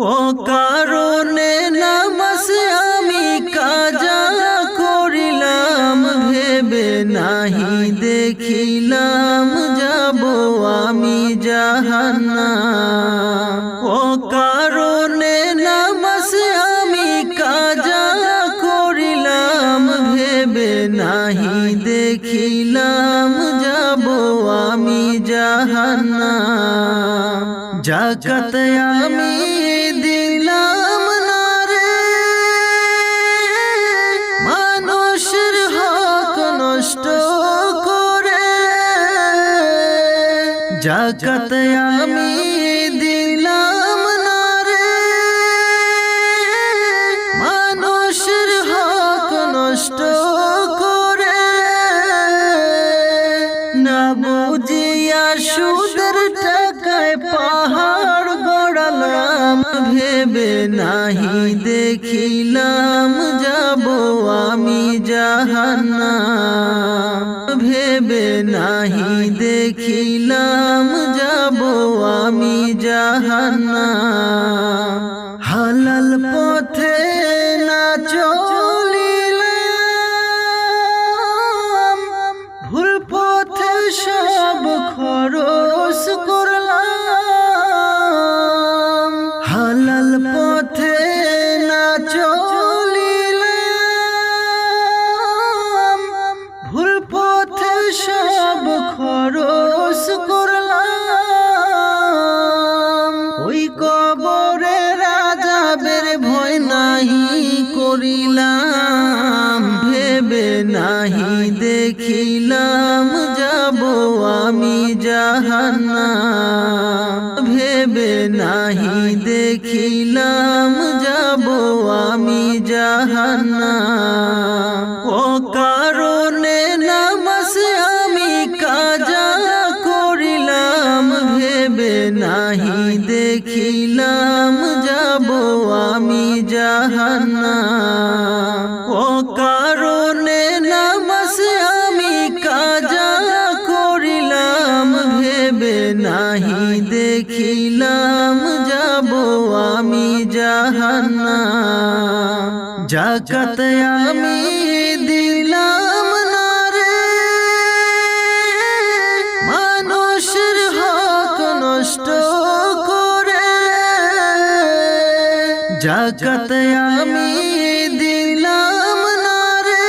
ও কারণে নামাজ আমি কাজা করিলাম, ভেবে নাহি দেখিলাম, যাব আমি জাহান্না ও কারণে নামাজ আমি কাজা করিলাম, ভেবে নাহি দেখিলাম, যাব আমি জাহান্না জাকাত আমি জাকাত আমি দিলাম না রে মানুষের হক নষ্ট করে না বুঝিয়া সুদের টাকায় পাহাড় গড়ালাম ভেবে নাহি দেখিলাম যাব আমি জাহান্না নাহি দেখিলাম যাব আমি জাহান্না ভেবে নাহি দেখিলাম, যাব আমি জাহান্না ভেবে নাহি দেখিলাম, যাব আমি জাহান্না ও কারণে নামাজ আমি কাজা করিলাম, ভেবে নাহি দেখিলাম, যাব আমি জাহান্না ও কারণে জাহান্না জাকাত আমি দিলাম না রে। মানুষের হক নষ্ট করে। জাকাত আমি দিলাম না রে।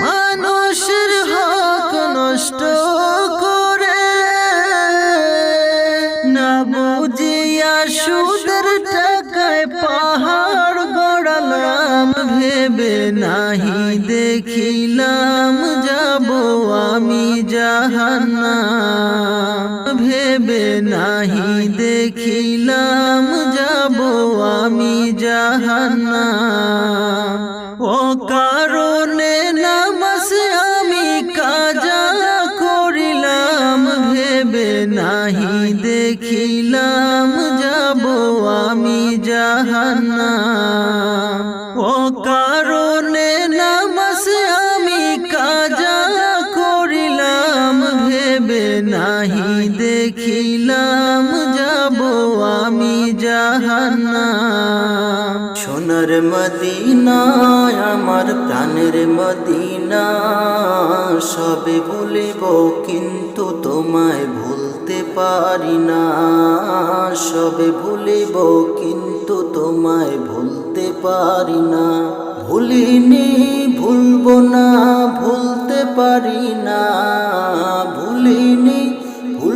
মানুষের হক নষ্ট করে। না বুঝিয়া সুদের টাকায় পাহাড় গড়ালাম ভেবে নাহি দেখিলাম, যাব আমি জাহান্না ভেবে নাহি দেখিলাম, যাব আমি জাহান্না ও কারণে নামাজ আমি কাজা করিলাম, ভেবে নাহি দেখিলাম। দেখিলাম যাব আমি জাহান্না সোনার মদিনায়, আমার প্রাণের মদিনা। সবে ভুলিব, কিন্তু তোমায় ভুলতে পারি না। সবে ভুলিব, কিন্তু তোমায় ভুলতে পারি না। ভুলিনি, ভুলব না, ভুলতে পারি না। ভুলিনি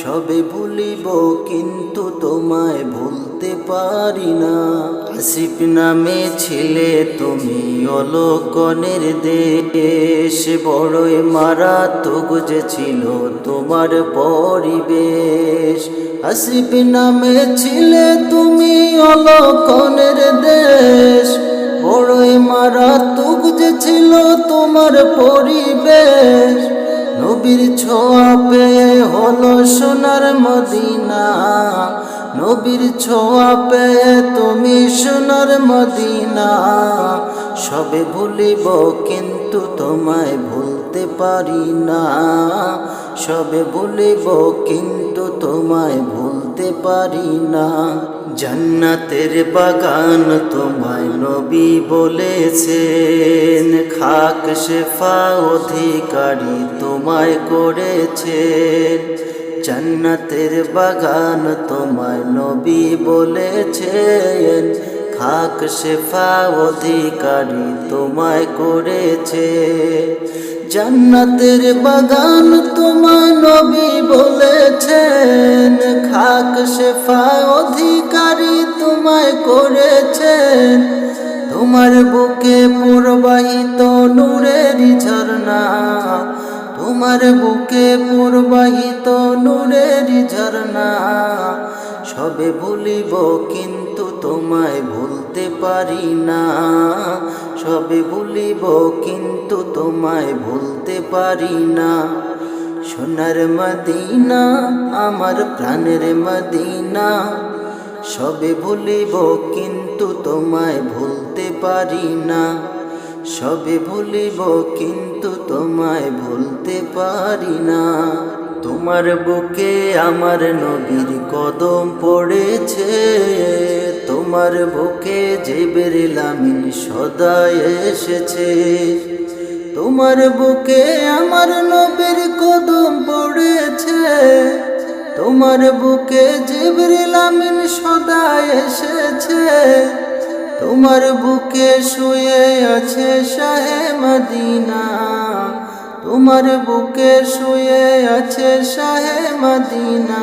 সবে ভুলিব, কিন্তু তোমায় ভুলতে পারি না। আসিফ নামে ছিলে তুমি অলকনের দেশ। বড়ই মারাত্মক যে ছিল তোমার পরিবেশ। আসিফ নামে ছিলে তুমি অলকনের দেশ। বড়ই মারাত্মক যে ছিল তোমার পরিবেশ। নবীর ছোঁয়া পেয়ে হলো সোনার মদিনা। নবীর ছোঁয়া পেয়ে তুমি সোনার মদিনা। সবে ভুলিব কিন্তু তোমায় ভুলতে পারি না। সবে ভুলিব কিন্তু তোমায় ভুলতে পারি না। জান্নাতের বাগান তোমায় নবী বলেছেন, খাক শেফা অধিকারী তোমায় করেছেন। জান্নাতের বাগান তোমায় নবী বলেছেন খাক শেফা অধিকারী তোমায় করেছে। জান্নাতের বাগান তোমায় নবী বলেছেন খাক শেফা অধিকারী তোমায় করেছেন। তোমার বুকে প্রবাহিত নূরের ঝর্ণা, তোমার বুকে প্রবাহিত নূরের ঝর্ণা। সবে ভুলিব কিন্তু তোমায় ভুলতে পারি না। সবে ভুলিব কিন্তু তোমায় ভুলতে পারি না। সোনার মদিনা, আমার প্রাণের মদিনা। সবে ভুলিব কিন্তু তোমায় ভুলতে পারি না। সবে ভুলিব কিন্তু তোমায় ভুলতে পারি না। তোমার বুকে আমার নবীর কদম পড়েছে। তোমার বুকে জেবের লামিন সদা এসেছে। তোমার বুকে আমার নবীর কদম পড়েছে। তোমার বুকে জিবরিল আমিন সদা এসেছে। তোমার বুকে শুয়ে আছে শাহে মদিনা। তোমার বুকে শুয়ে আছে শাহে মদিনা।